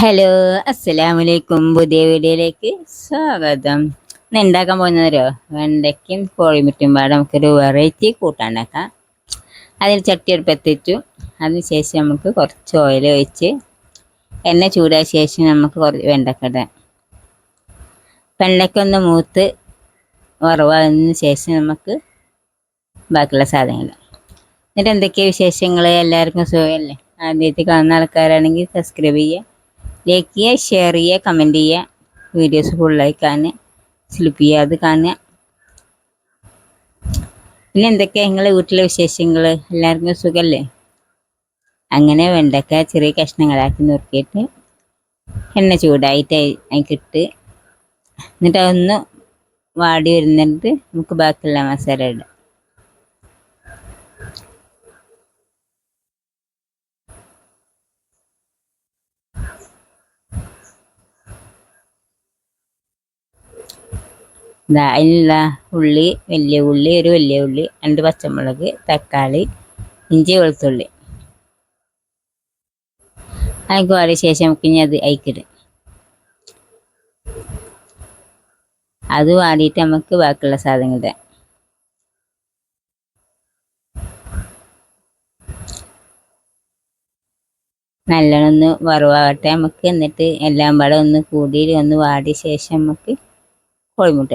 Hello അസ്സലാമു അലൈക്കും പുതിയ വീഡിയോയിലേക്ക് സ്വാഗതം. ഇന്ന് ഉണ്ടാക്കാൻ പോകുന്നതരോ വെണ്ടയ്ക്കും കോഴിമുറ്റും പാടെ നമുക്കൊരു വെറൈറ്റി കൂട്ടാണ്ടാക്കാം അതിൽ ചട്ടി എടുപ്പെത്തിച്ചു അതിനുശേഷം നമുക്ക് കുറച്ച് ഓയിൽ ഒഴിച്ച് എണ്ണ ചൂടായ ശേഷം നമുക്ക് കുറച്ച് വെണ്ടക്കട വെണ്ടയ്ക്കൊന്ന് മൂത്ത് വറവാതിന് ശേഷം നമുക്ക് ബാക്കിയുള്ള സാധനങ്ങൾ എന്നിട്ട് എന്തൊക്കെയാണ് വിശേഷങ്ങൾ എല്ലാവർക്കും സുഖമല്ലേ? ആദ്യമായിട്ട് കാണുന്ന ആൾക്കാരാണെങ്കിൽ സബ്സ്ക്രൈബ് ചെയ്യുക. ലൈക്ക് ചെയ്യുക ഷെയർ ചെയ്യുക കമന്റ് ചെയ്യുക വീഡിയോസ് ഫുള്ളായി കാണുക സ്ലിപ്പ് ചെയ്യാതെ കാണുക പിന്നെ എന്തൊക്കെയാണ് നിങ്ങളെ വീട്ടിലെ വിശേഷങ്ങൾ? എല്ലാവർക്കും സുഖമല്ലേ അങ്ങനെ വെണ്ടക്ക ചെറിയ കഷ്ണങ്ങളാക്കി നുറുക്കിയിട്ട് എണ്ണ ചൂടായിട്ട് അതിക്കിട്ട് എന്നിട്ട് അതൊന്ന് വാടി വരുന്നിട്ട് നമുക്ക് ബാക്കിയുള്ള മസാല ഇടാം. ഇതാ അതിനുള്ള ഉള്ളി വലിയ ഉള്ളി ഒരു വലിയ ഉള്ളി രണ്ട് പച്ചമുളക് തക്കാളി ഇഞ്ചി വെളുത്തുള്ളി. അതിന് വാടിയ ശേഷം നമുക്ക് ഇനി അത് അയക്കിടും. അത് വാടിയിട്ട് നമുക്ക് ബാക്കിയുള്ള സാധനങ്ങൾ നല്ലോണം ഒന്ന് വറവാകട്ടെ. നമുക്ക് എന്നിട്ട് എല്ലാം പാടെ ഒന്ന് കൂടി ഒന്ന് വാടിയ ശേഷം നമുക്ക് കോഴിമുട്ട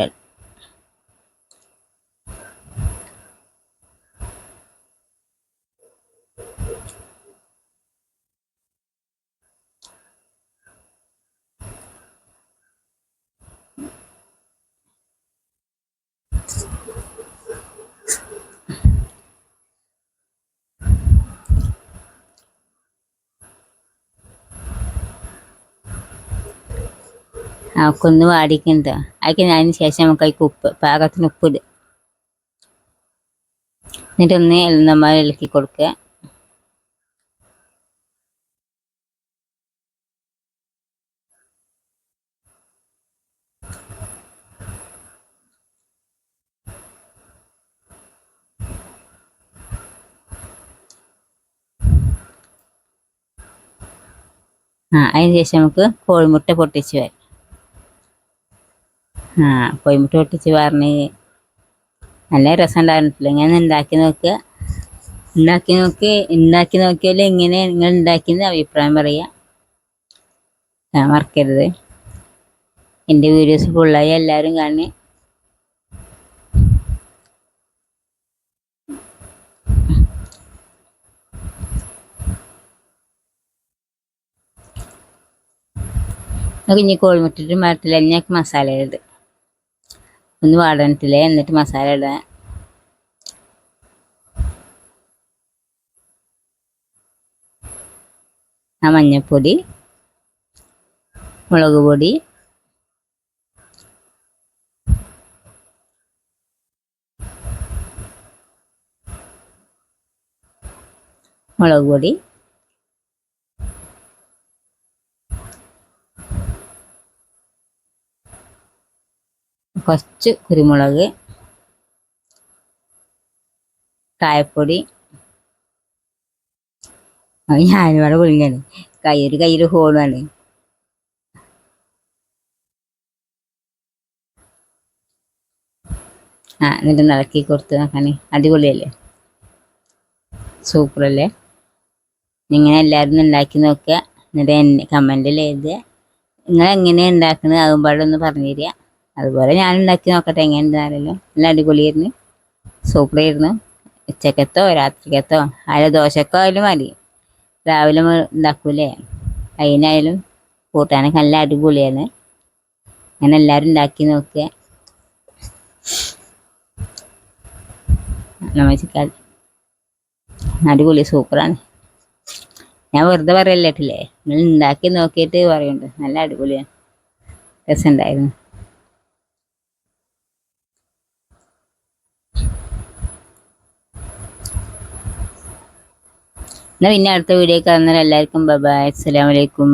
ഒന്ന് വാടിക്കുന്നത് അതിന് അതിന് ശേഷം നമുക്ക് അതിക്ക് ഉപ്പ് പാകത്തിന് ഉപ്പ് ഇടുക എന്നിട്ടൊന്ന് എളുന്നമാർ ഇളക്കി കൊടുക്കുക. ആ അതിന് ശേഷം നമുക്ക് കോഴിമുട്ട പൊട്ടിച്ച് വരാം ആ കോഴിമുട്ട പൊട്ടിച്ച് പറഞ്ഞ് നല്ല രസം ഉണ്ടായിരുന്നില്ല ഇങ്ങനെ ഉണ്ടാക്കി നോക്കുക ഉണ്ടാക്കി നോക്കി ഉണ്ടാക്കി നോക്കിയാൽ ഇങ്ങനെ നിങ്ങൾ ഉണ്ടാക്കിയെന്ന് അഭിപ്രായം പറയുക ഞാൻ മറക്കരുത്. എന്റെ വീഡിയോസ് ഫുള്ളായി എല്ലാവരും കാണുക കുഞ്ഞി കോഴിമുട്ടിട്ട് മരത്തിൽ എണ്ണയൊക്കെ മസാല ഇടുക ഒന്ന് വാടണിട്ടില്ലേ എന്നിട്ട് മസാല ഇടാം. ആ മഞ്ഞൾപ്പൊടി മുളക് പൊടി മുളക് പൊടി കുറച്ച് കുരുമുളക് കായപ്പൊടി ഞാനിവിടെ വിളിക്കാണ് കൈ ഒരു കയ്യിൽ ഹോളുവാണ് ആ എന്നിട്ട് നിറക്കി കൊടുത്ത് നോക്കാൻ അടിപൊളിയല്ലേ? സൂപ്പറല്ലേ? ഇങ്ങനെ എല്ലാവരും ഉണ്ടാക്കി നോക്കുക. എന്നിട്ട് എന്നെ കമന്റിൽ എഴുതുക. നിങ്ങൾ എങ്ങനെയാണ് ഉണ്ടാക്കുന്നത് അതും പറഞ്ഞു തരിക. അതുപോലെ ഞാൻ ഉണ്ടാക്കി നോക്കട്ടെ എങ്ങനെ ഉണ്ടായാലോ നല്ല അടിപൊളിയായിരുന്നു. സൂപ്പറായിരുന്നു. ഉച്ചക്കത്തോ രാത്രിക്കത്തോ അതിൽ ദോശക്കോ ആയാലും മതി. രാവിലെ ഉണ്ടാക്കൂലേ? അതിനായാലും കൂട്ടാനൊക്കെ നല്ല അടിപൊളിയാണ്. അങ്ങനെ എല്ലാവരും ഉണ്ടാക്കി നോക്കുക. നമസ്കാരം അടിപൊളി സൂപ്പറാണ്. ഞാൻ വെറുതെ പറയല്ലേട്ടില്ലേ നിങ്ങൾ ഉണ്ടാക്കി നോക്കിയിട്ട് പറയുന്നുണ്ട്. നല്ല അടിപൊളിയാണ്. രസമുണ്ടായിരുന്നു. എന്നാൽ പിന്നെ അടുത്ത വീഡിയോ കാണുന്നവരെല്ലാവർക്കും ബൈ അസ്സലാമലൈക്കും